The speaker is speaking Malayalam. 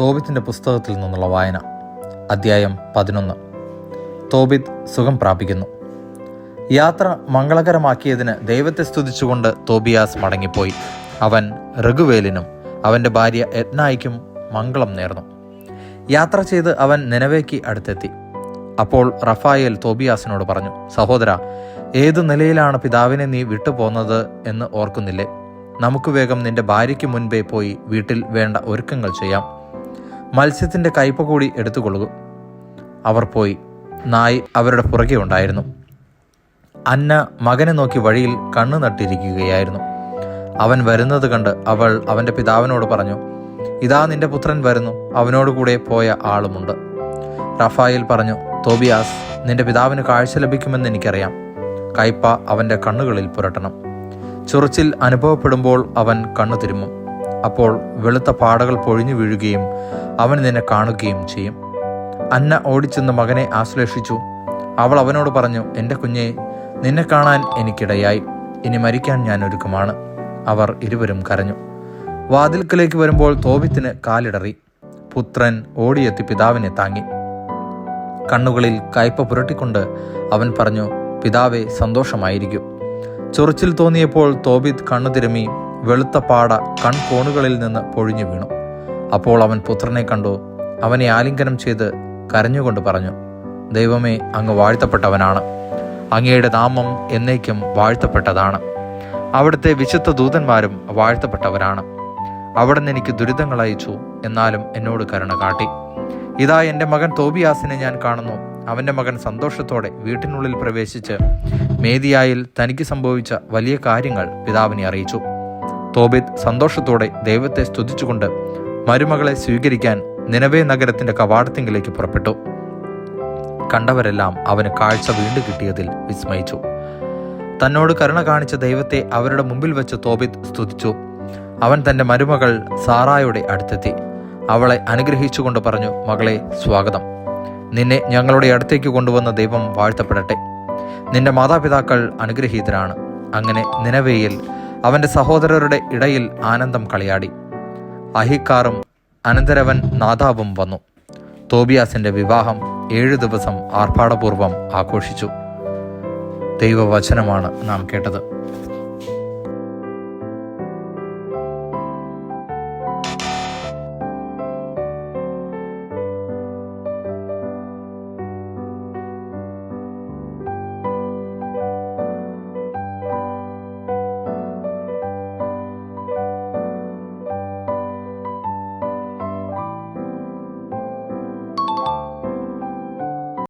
തോബിത്തിന്റെ പുസ്തകത്തിൽ നിന്നുള്ള വായന. അദ്ധ്യായം പതിനൊന്ന്. തോബിത് സുഖം പ്രാപിക്കുന്നു. യാത്ര മംഗളകരമാക്കിയതിന് ദൈവത്തെ സ്തുതിച്ചുകൊണ്ട് തോബിയാസ് മടങ്ങിപ്പോയി. അവൻ റഘുവേലിനും അവന്റെ ഭാര്യ യത്നായിക്കും മംഗളം നേർന്നു. യാത്ര ചെയ്ത് അവൻ നിലവേക്ക് അടുത്തെത്തി. അപ്പോൾ റഫായേൽ തോബിയാസിനോട് പറഞ്ഞു സഹോദര ഏത് നിലയിലാണ് പിതാവിനെ നീ വിട്ടുപോകുന്നത് എന്ന് ഓർക്കുന്നില്ലേ? നമുക്ക് വേഗം നിന്റെ ഭാര്യയ്ക്ക് മുൻപേ പോയി വീട്ടിൽ വേണ്ട ഒരുക്കങ്ങൾ ചെയ്യാം. മത്സ്യത്തിന്റെ കയ്പ കൂടി എടുത്തുകൊള്ളുക. അവർ പോയി. നായ് അവരുടെ പുറകെ ഉണ്ടായിരുന്നു. അന്ന മകനെ നോക്കി വഴിയിൽ കണ്ണു നട്ടിരിക്കുകയായിരുന്നു. അവൻ വരുന്നത് കണ്ട് അവൾ അവന്റെ പിതാവിനോട് പറഞ്ഞു ഇതാ നിന്റെ പുത്രൻ വരുന്നു. അവനോട് കൂടെ പോയ ആളുമുണ്ട്. റഫായേൽ പറഞ്ഞു തോബിയാസ് നിന്റെ പിതാവിന് കാഴ്ച ലഭിക്കുമെന്ന് എനിക്കറിയാം. കയ്പ അവന്റെ കണ്ണുകളിൽ പുരട്ടണം. ചൊറിച്ചിൽ അനുഭവപ്പെടുമ്പോൾ അവൻ കണ്ണു തിരുമ്മും അപ്പോൾ വെളുത്ത പാടകൾ പൊഴിഞ്ഞു വീഴുകയും അവൻ നിന്നെ കാണുകയും ചെയ്യും. അന്ന ഓടിച്ചെന്ന് മകനെ ആശ്ലേഷിച്ചു. അവൾ അവനോട് പറഞ്ഞു എന്റെ കുഞ്ഞെ നിന്നെ കാണാൻ എനിക്കിടയായി. ഇനി മരിക്കാൻ ഞാൻ ഒരുക്കമാണ്. അവർ ഇരുവരും കരഞ്ഞു. വാതിൽക്കലേക്ക് വരുമ്പോൾ തോബിത്തിന് കാലിടറി. പുത്രൻ ഓടിയെത്തി പിതാവിനെ താങ്ങി. കണ്ണുകളിൽ കയ്പ പുരട്ടിക്കൊണ്ട് അവൻ പറഞ്ഞു പിതാവെ സന്തോഷമായിരിക്കും. ചൊറിച്ചിൽ തോന്നിയപ്പോൾ തോബിത് കണ്ണു തിരുമ്മി വെളുത്ത പാട കൺകോണുകളിൽ നിന്ന് പൊഴിഞ്ഞു വീണു. അപ്പോൾ അവൻ പുത്രനെ കണ്ടു. അവനെ ആലിംഗനം ചെയ്ത് കരഞ്ഞുകൊണ്ട് പറഞ്ഞു ദൈവമേ അങ്ങ് വാഴ്ത്തപ്പെട്ടവനാണ്. അങ്ങയുടെ നാമം എന്നേക്കും വാഴ്ത്തപ്പെട്ടതാണ്. അവിടുത്തെ വിശുദ്ധ ദൂതന്മാരും വാഴ്ത്തപ്പെട്ടവരാണ്. അവിടെ നിന്ന് എനിക്ക് ദുരിതങ്ങൾ അയച്ചു എന്നാലും എന്നോട് കരുണ കാട്ടി. ഇതാ എന്റെ മകൻ തോബിയാസിനെ ഞാൻ കാണുന്നു. അവന്റെ മകൻ സന്തോഷത്തോടെ വീട്ടിനുള്ളിൽ പ്രവേശിച്ച് മേദിയായിൽ തനിക്ക് സംഭവിച്ച വലിയ കാര്യങ്ങൾ പിതാവിനെ അറിയിച്ചു. തോബിത് സന്തോഷത്തോടെ ദൈവത്തെ സ്തുതിച്ചുകൊണ്ട് മരുമകളെ സ്വീകരിക്കാൻ നിലവേ നഗരത്തിന്റെ കവാടത്തിങ്കിലേക്ക് പുറപ്പെട്ടു. കണ്ടവരെല്ലാം അവന് കാഴ്ച വീണ്ടു കിട്ടിയതിൽ വിസ്മയിച്ചു. തന്നോട് കരുണ കാണിച്ച ദൈവത്തെ അവരുടെ മുമ്പിൽ വെച്ച് തോബിത് സ്തുതിച്ചു. അവൻ തന്റെ മരുമകൾ സാറായുടെ അടുത്തെത്തി. അവളെ അനുഗ്രഹിച്ചുകൊണ്ട് പറഞ്ഞു മകളെ സ്വാഗതം. നിന്നെ ഞങ്ങളുടെ അടുത്തേക്ക് കൊണ്ടുവന്ന ദൈവം വാഴ്ത്തപ്പെടട്ടെ. നിന്റെ മാതാപിതാക്കൾ അനുഗ്രഹീതരാണ്. അങ്ങനെ നിലവേയിൽ അവന്റെ സഹോദരരുടെ ഇടയിൽ ആനന്ദം കളിയാടി. അഹിക്കാറും അനന്തരവൻ നാദാവും വന്നു. തോബിയാസിന്റെ വിവാഹം ഏഴു ദിവസം ആർഭാടപൂർവം ആഘോഷിച്ചു. ദൈവവചനമാണ് നാം കേട്ടത്.